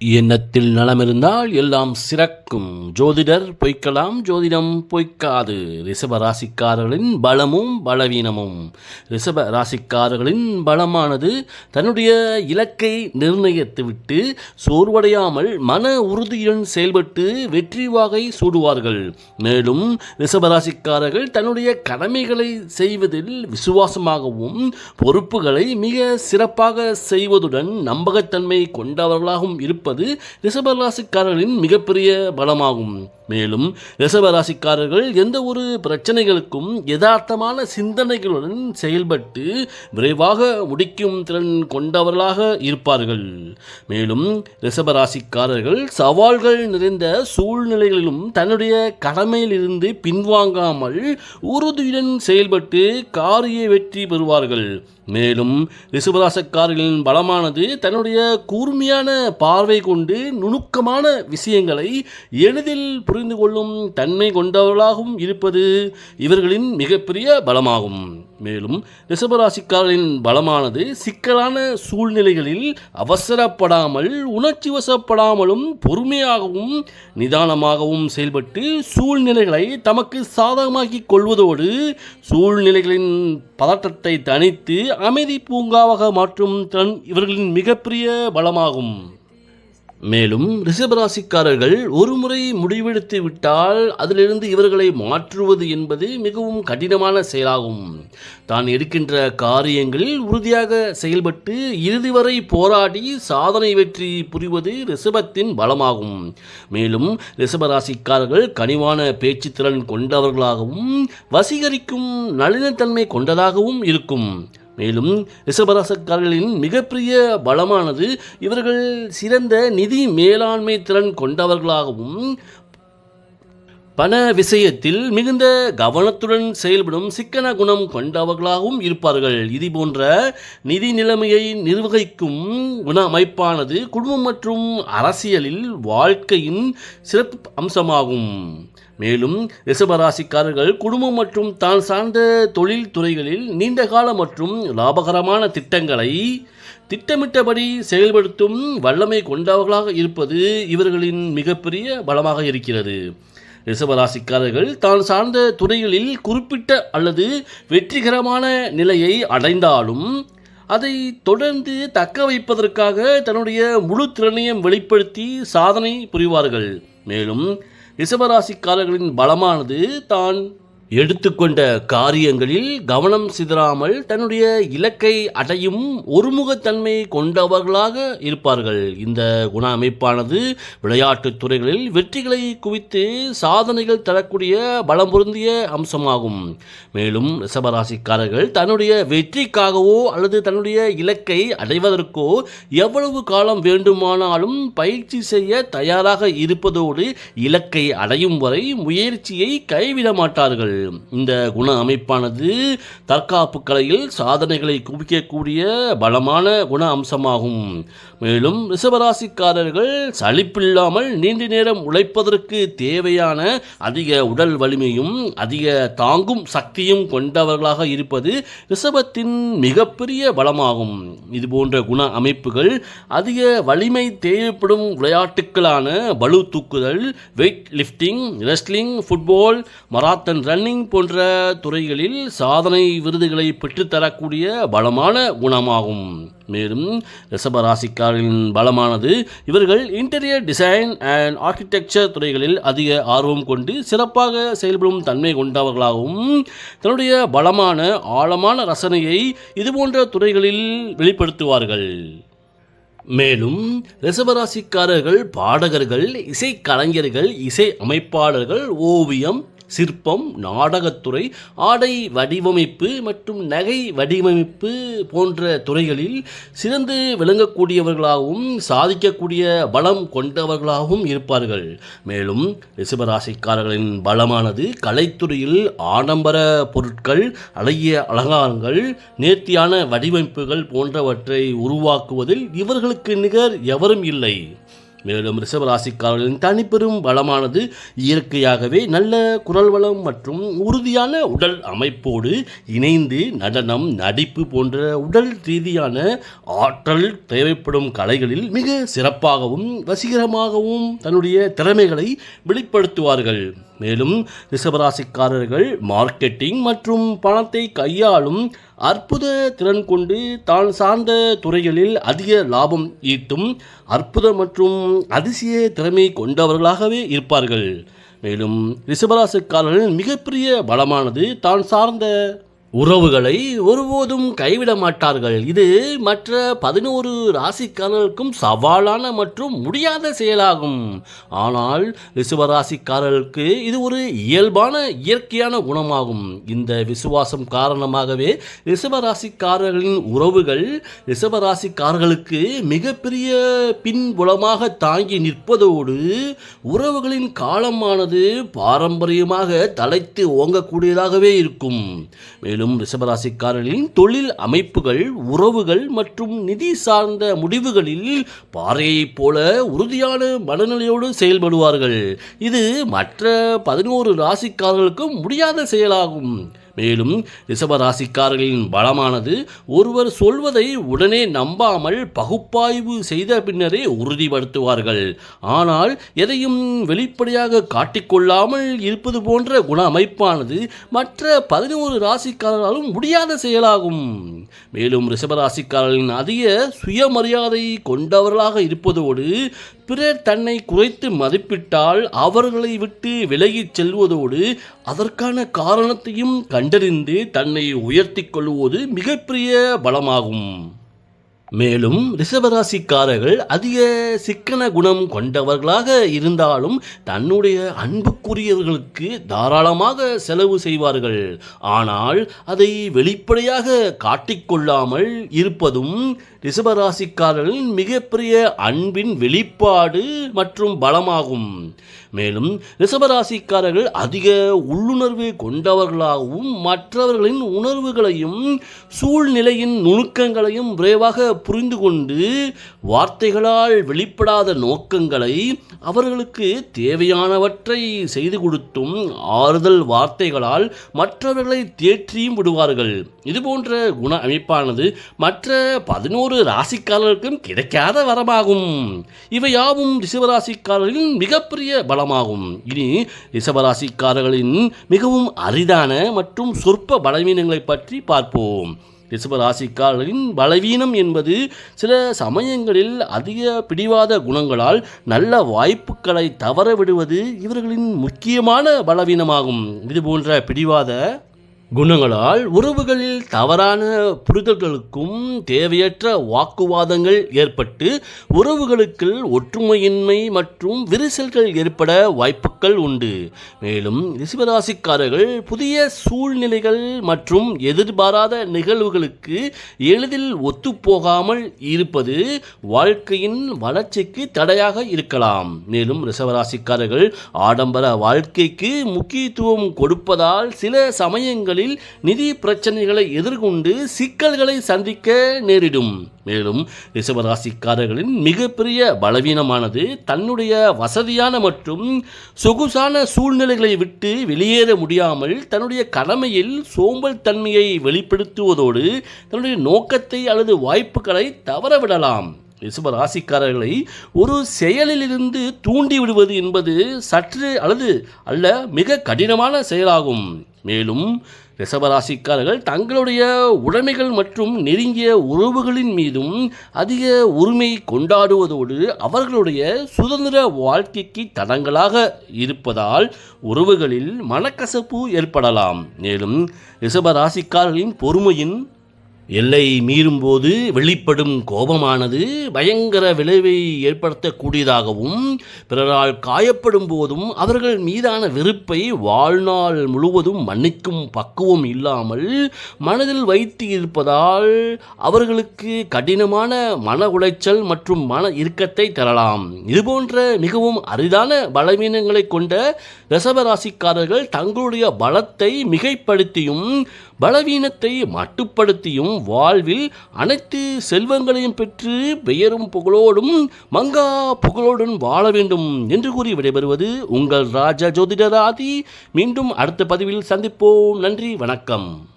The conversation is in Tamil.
எண்ணத்தில் நலமிருந்தால் எல்லாம் சிறக்கும். ஜோதிடர் பொய்க்கலாம் ஜோதிடம் பொய்க்காது. ரிஷப ராசிக்காரர்களின் பலமும் பலவீனமும். ரிஷப ராசிக்காரர்களின் பலமானது தன்னுடைய இலக்கை நிர்ணயித்துவிட்டு சோர்வடையாமல் மன உறுதியுடன் செயல்பட்டு வெற்றி வாகை சூடுவார்கள். மேலும் ரிஷப ராசிக்காரர்கள் தன்னுடைய கடமைகளை செய்வதில் விசுவாசமாகவும் பொறுப்புகளை மிக சிறப்பாக செய்வதுடன் நம்பகத்தன்மை கொண்டவர்களாகவும் இருப்பது ரிஷபராசிக்காரர்களின் மிகப்பெரிய பலமாகும். மேலும் ரிசவராசிக்காரர்கள் எந்த ஒரு பிரச்சனைகளுக்கும் யதார்த்தமான சிந்தனைகளுடன் செயல்பட்டு விரைவாக முடிக்கும் திறன் கொண்டவர்களாக இருப்பார்கள். மேலும் ரிசவராசிக்காரர்கள் சவால்கள் நிறைந்த சூழ்நிலைகளிலும் தன்னுடைய கடமையிலிருந்து பின்வாங்காமல் உறுதியுடன் செயல்பட்டு காரிய வெற்றி பெறுவார்கள். மேலும் ரிஷபராசக்காரர்களின் பலமானது தன்னுடைய கூர்மையான பார்வை கொண்டு நுணுக்கமான விஷயங்களை எளிதில் புரிந்து கொள்ளும் தன்மை கொண்டவர்களாகவும் இருப்பது இவர்களின் மிகப்பெரிய பலமாகும். மேலும் ரிஷபராசிக்காரர்களின் பலமானது சிக்கலான சூழ்நிலைகளில் அவசரப்படாமல் உணர்ச்சி வசப்படாமலும் பொறுமையாகவும் நிதானமாகவும் செயல்பட்டு சூழ்நிலைகளை தமக்கு சாதகமாக்கிக் கொள்வதோடு சூழ்நிலைகளின் பதட்டத்தை தணித்து அமைதி பூங்காவாக மாற்றும் தன் இவர்களின் மிகப்பெரிய பலமாகும். மேலும் ரிஷபராசிக்காரர்கள் ஒருமுறை முடிவெடுத்து விட்டால் அதிலிருந்து இவர்களை மாற்றுவது என்பது மிகவும் கடினமான செயலாகும். தான் எடுக்கின்ற காரியங்களில் உறுதியாக செயல்பட்டு இறுதி வரை போராடி சாதனை வெற்றி புரிவது ரிஷபத்தின் பலமாகும். மேலும் ரிஷபராசிக்காரர்கள் கனிவான பேச்சுத்திறன் கொண்டவர்களாகவும் வசீகரிக்கும் நளினத்தன்மை கொண்டதாகவும் இருக்கும். மேலும் ரிஷபராசக்காரர்களின் மிகப்பெரிய பலமானது இவர்கள் சிறந்த நிதி மேலாண்மை திறன் கொண்டவர்களாகவும் பண விஷயத்தில் மிகுந்த கவனத்துடன் செயல்படும் சிக்கன குணம் கொண்டவர்களாகவும் இருப்பார்கள். இது போன்ற நிதி நிலைமையை நிர்வகிக்கும் குண அமைப்பானது குடும்பம் மற்றும் அரசியலில் வாழ்க்கையின் சிறப்பு அம்சமாகும். மேலும் ரிஷபராசிக்காரர்கள் குடும்பம் மற்றும் தான் சார்ந்த தொழில் துறைகளில் நீண்டகால மற்றும் லாபகரமான திட்டங்களை திட்டமிட்டபடி செயல்படுத்தும் வல்லமை கொண்டவர்களாக இருப்பது இவர்களின் மிகப்பெரிய பலமாக இருக்கிறது. ரிஷபராசிக்காரர்கள் தான் சார்ந்த துறைகளில் குறிப்பிட்ட அல்லது வெற்றிகரமான நிலையை அடைந்தாலும் அதை தொடர்ந்து தக்க வைப்பதற்காக தன்னுடைய முழு திறனையும் வெளிப்படுத்தி சாதனை புரிவார்கள். மேலும் ரிஷபராசிக்காரர்களின் பலமானது தான் எடுத்துக்கொண்ட காரியங்களில் கவனம் சிதறாமல் தன்னுடைய இலக்கை அடையும் ஒருமுகத்தன்மை கொண்டவர்களாக இருப்பார்கள். இந்த குண அமைப்பானது விளையாட்டுத் துறைகளில் வெற்றிகளை குவித்து சாதனைகள் தரக்கூடிய பலம் பொருந்திய அம்சமாகும். மேலும் ரிசபராசிக்காரர்கள் தன்னுடைய வெற்றிக்காகவோ அல்லது தன்னுடைய இலக்கை அடைவதற்கோ எவ்வளவு காலம் வேண்டுமானாலும் பயிற்சி செய்ய தயாராக இருப்பதோடு இலக்கை அடையும் வரை முயற்சியை கைவிட மாட்டார்கள் இந்த குண அமைப்பானது தற்காப்பு கலையில் சாதனைகளை குவிக்கக்கூடிய பலமான குண அம்சமாகும். மேலும் ரிஷபராசிக்காரர்கள் சலிப்பில்லாமல் நீண்ட நேரம் உழைப்பதற்கு தேவையான அதிக உடல் வலிமையும் அதிக தாங்கும் சக்தியும் கொண்டவர்களாக இருப்பது ரிஷபத்தின் மிகப்பெரிய பலமாகும். இதுபோன்ற குண அமைப்புகள் அதிக வலிமை தேவைப்படும் விளையாட்டுக்களான பளு தூக்குதல் weight lifting wrestling football marathon run running போன்ற துறைகளில் சாதனை விருதுகளை பெற்றுத்தரக்கூடிய பலமான குணமாகும். மேலும் ரிஷபராசிக்காரர்களின் பலமானது இவர்கள் இன்டீரியர் டிசைன் அண்ட் ஆர்கிடெக்சர் துறைகளில் அதிக ஆர்வம் கொண்டு சிறப்பாக செயல்படும் தன்மை கொண்டவர்களாகவும் தன்னுடைய பலமான ஆழமான ரசனையை இதுபோன்ற துறைகளில் வெளிப்படுத்துவார்கள். மேலும் ரிசபராசிக்காரர்கள் பாடகர்கள் இசைக்கலைஞர்கள் இசை அமைப்பாளர்கள் ஓவியம் சிற்பம் நாடகத்துறை ஆடை வடிவமைப்பு மற்றும் நகை வடிவமைப்பு போன்ற துறைகளில் சிறந்து விளங்கக்கூடியவர்களாகவும் சாதிக்கக்கூடிய பலம் கொண்டவர்களாகவும் இருப்பார்கள். மேலும் ரிஷபராசிக்காரர்களின் பலமானது கலைத்துறையில் ஆடம்பர பொருட்கள் அழகிய அலங்காரங்கள் நேர்த்தியான வடிவமைப்புகள் போன்றவற்றை உருவாக்குவதில் இவர்களுக்கு நிகர் எவரும் இல்லை. மேலும் ரிஷபராசிக்காரர்களின் தனிப்பெரும் வளமானது இயற்கையாகவே நல்ல குரல் வளம் மற்றும் உறுதியான உடல் அமைப்போடு இணைந்து நடனம் நடிப்பு போன்ற உடல் ரீதியான ஆற்றல் தேவைப்படும் கலைகளில் மிக சிறப்பாகவும் வசீகரமாகவும் தன்னுடைய திறமைகளை வெளிப்படுத்துவார்கள். மேலும் ரிஷபராசிக்காரர்கள் மார்க்கெட்டிங் மற்றும் பணத்தை கையாளும் அற்புத திறன் கொண்டு தான் சார்ந்த துறைகளில் அதிக லாபம் ஈட்டும் அற்புத மற்றும் அதிசய திறமை கொண்டவர்களாகவே இருப்பார்கள். மேலும் ரிஷபராசிக்காரர்களின் மிகப்பெரிய பலமானது தான் சார்ந்த உறவுகளை ஒருபோதும் கைவிட மாட்டார்கள். இது மற்ற பதினோரு ராசிக்காரர்களுக்கும் சவாலான மற்றும் முடியாத செயலாகும். ஆனால் ரிசுவராசிக்காரர்களுக்கு இது ஒரு இயல்பான இயற்கையான குணமாகும். இந்த விசுவாசம் காரணமாகவே ரிஷபராசிக்காரர்களின் உறவுகள் ரிசவராசிக்காரர்களுக்கு மிகப்பெரிய பின்புலமாக தாங்கி நிற்பதோடு உறவுகளின் காலமானது பாரம்பரியமாக தலைத்து ஓங்கக்கூடியதாகவே இருக்கும். மேலும் ரிஷபராசிக்காரர்களின் தொழில் அமைப்புகள் உறவுகள் மற்றும் நிதி சார்ந்த முடிவுகளில் பாறையைப் போல உறுதியான மனநிலையோடு செயல்படுவார்கள். இது மற்ற பதினோரு ராசிக்காரர்களுக்கும் முடியாத செயலாகும். மேலும் ரிஷபராசிக்காரர்களின் பலமானது ஒருவர் சொல்வதை உடனே நம்பாமல் பகுப்பாய்வு செய்த பின்னரே உறுதிப்படுத்துவார்கள். ஆனால் எதையும் வெளிப்படையாக காட்டிக்கொள்ளாமல் இருப்பது போன்ற குண அமைப்பானது மற்ற பதினோரு ராசிக்காரர்களாலும் முடியாத செயலாகும். மேலும் ரிஷபராசிக்காரர்களின் அதிக சுயமரியாதை கொண்டவர்களாக இருப்பதோடு பிறர் தன்னை குறைத்து மதிப்பிட்டால் அவர்களை விட்டு விலகிச் செல்வதோடு அதற்கான காரணத்தையும் கண்டறிந்து தன்னை உயர்த்திக் கொள்வது மிகப்பெரிய பலமாகும். மேலும் ரிஷபராசிக்காரர்கள் அதிக சிக்கன குணம் கொண்டவர்களாக இருந்தாலும் தன்னுடைய அன்புக்குரியவர்களுக்கு தாராளமாக செலவு செய்வார்கள். ஆனால் அதை வெளிப்படையாக காட்டிக்கொள்ளாமல் இருப்பதும் ரிஷபராசிக்காரர்களின் மிகப்பெரிய அன்பின் வெளிப்பாடு மற்றும் பலமாகும். மேலும் ரிஷபராசிக்காரர்கள் அதிக உள்ளுணர்வு கொண்டவர்களாகவும் மற்றவர்களின் உணர்வுகளையும் சூழ்நிலையின் நுணுக்கங்களையும் விரைவாக புரிந்து கொண்டு வார்த்தைகளால் வெளிப்படாத நோக்கங்களை அவர்களுக்கு தேவையானவற்றை செய்து கொடுத்தும் ஆறுதல் வார்த்தைகளால் மற்றவர்களை தேற்றியும் விடுவார்கள். இதுபோன்ற குண அமைப்பானது மற்ற பதினோரு ராசிக்காரர்களுக்கும் கிடைக்காத வரமாகும். இவையாவும் ரிசவராசிக்காரர்களின் ரிஷபராசிக்காரர்களின் மிகப்பெரிய பலமாகும். இனி ரிஷபராசிக்காரர்களின் மிகவும் அரிதான மற்றும் சொற்ப பலவீனங்களை பற்றி பார்ப்போம். ரிஷபராசிக்காரர்களின் பலவீனம் என்பது சில சமயங்களில் அதிக பிடிவாத குணங்களால் நல்ல வாய்ப்புகளை தவற விடுவது இவர்களின் முக்கியமான பலவீனமாகும். இதுபோன்ற பிடிவாத குணங்களால் உறவுகளில் தவறான புரிதல்களுக்கும் தேவையற்ற வாக்குவாதங்கள் ஏற்பட்டு உறவுகளுக்குள் ஒற்றுமையின்மை மற்றும் விரிசல்கள் ஏற்பட வாய்ப்புகள் உண்டு. மேலும் ரிசிவராசிக்காரர்கள் புதிய சூழ்நிலைகள் மற்றும் எதிர்பாராத நிகழ்வுகளுக்கு எளிதில் ஒத்துப்போகாமல் இருப்பது வாழ்க்கையின் வளர்ச்சிக்கு தடையாக இருக்கலாம். மேலும் ரிசவராசிக்காரர்கள் ஆடம்பர வாழ்க்கைக்கு முக்கியத்துவம் கொடுப்பதால் சில சமயங்கள் சமயங்களில் நிதி பிரச்சனைகளை எதிர்கொண்டு சிக்கல்களை சந்திக்க நேரிடும். மேலும் ரிஷபராசிக்காரர்களின் மிகப்பெரிய பலவீனமானது தன்னுடைய வசதியான மற்றும் சொகுசான சூழ்நிலைகளை விட்டு வெளியேற முடியாமல் தன்னுடைய கடமையில் சோம்பல் தன்மையை வெளிப்படுத்துவதோடு தன்னுடைய நோக்கத்தை அல்லது வாய்ப்புகளை தவறவிடலாம். ரிஷப ராசிக்காரர்களை ஒரு செயலிலிருந்து தூண்டி விடுவது என்பது சற்று அல்லது அல்ல மிக கடினமான செயலாகும். மேலும் ரிஷபராசிக்காரர்கள் தங்களுடைய உடைமைகள் மற்றும் நெருங்கிய உறவுகளின் மீதும் அதிக உரிமை கொண்டாடுவதோடு அவர்களுடைய சுதந்திர வாழ்க்கைக்கு தடங்களாக இருப்பதால் உறவுகளில் மனக்கசப்பு ஏற்படலாம். மேலும் ரிஷபராசிக்காரர்களின் பொறுமையின் எல்லை மீறும்போது வெளிப்படும் கோபமானது பயங்கர விளைவை ஏற்படுத்தக்கூடியதாகவும் பிறரால் காயப்படும் போதும் அவர்கள் மீதான வெறுப்பை வாழ்நாள் முழுவதும் மன்னிக்கும் பக்குவம் இல்லாமல் மனதில் வைத்து இருப்பதால் அவர்களுக்கு கடினமான மன உளைச்சல் மற்றும் மன இறுக்கத்தை தரலாம். இதுபோன்ற மிகவும் அரிதான பலவீனங்களை கொண்ட ரிஷபராசிக்காரர்கள் தங்களுடைய பலத்தை மிகைப்படுத்தியும் பலவீனத்தை மட்டுப்படுத்தியும் வாழ்வில் அனைத்து செல்வங்களையும் பெற்று பெயரும் புகழோடும் மங்கா புகழோடும் வாழ வேண்டும் என்று கூறி விடைபெறுவது உங்கள் ராஜ ஜோதிடராதி. மீண்டும் அடுத்த பதிவில் சந்திப்போம். நன்றி வணக்கம்.